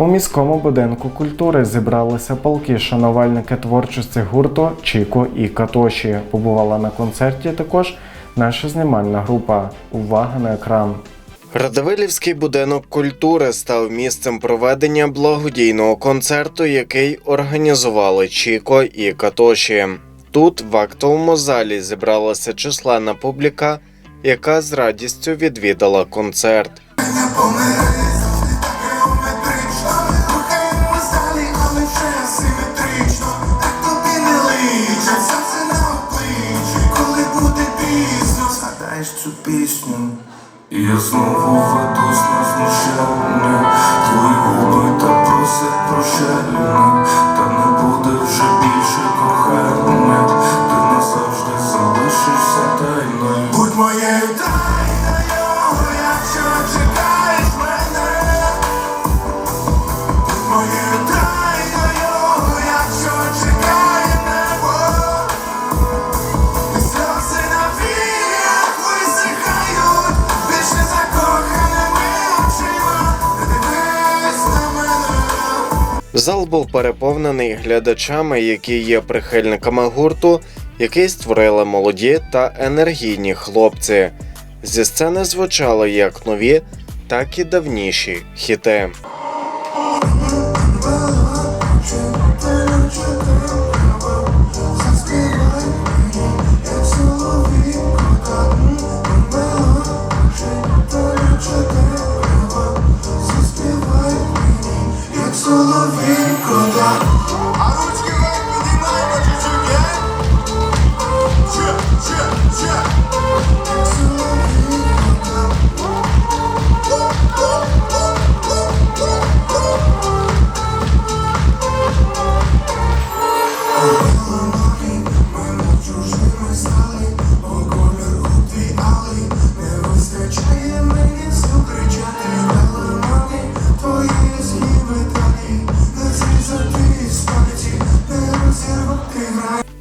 У міському будинку культури зібралися полки шанувальники творчості гурту Чіко і Катоші. Побувала на концерті також наша знімальна група. Увага на екран. Радивилівський будинок культури став місцем проведення благодійного концерту, який організували Чіко і Катоші. Тут в актовому залі зібралася численна публіка, яка з радістю відвідала концерт. Я знову ведусь на знущання Твої губи та просять прощання Зал був переповнений глядачами, які є прихильниками гурту, який створили молоді та енергійні хлопці. Зі сцени звучали як нові, так і давніші хіти. solo vengo da.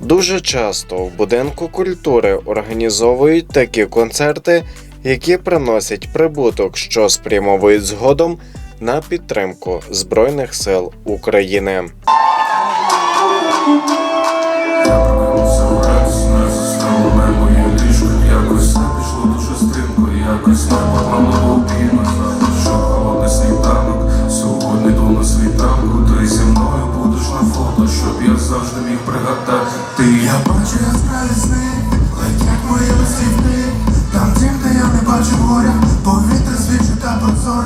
Дуже часто в будинку культури організовують такі концерти, які приносять прибуток, що спрямовують згодом на підтримку Збройних сил України. Ти. Я бачу яскраві сни, летять мої листівки Там тим, де я не бачу горя, повітря свіжі та прозор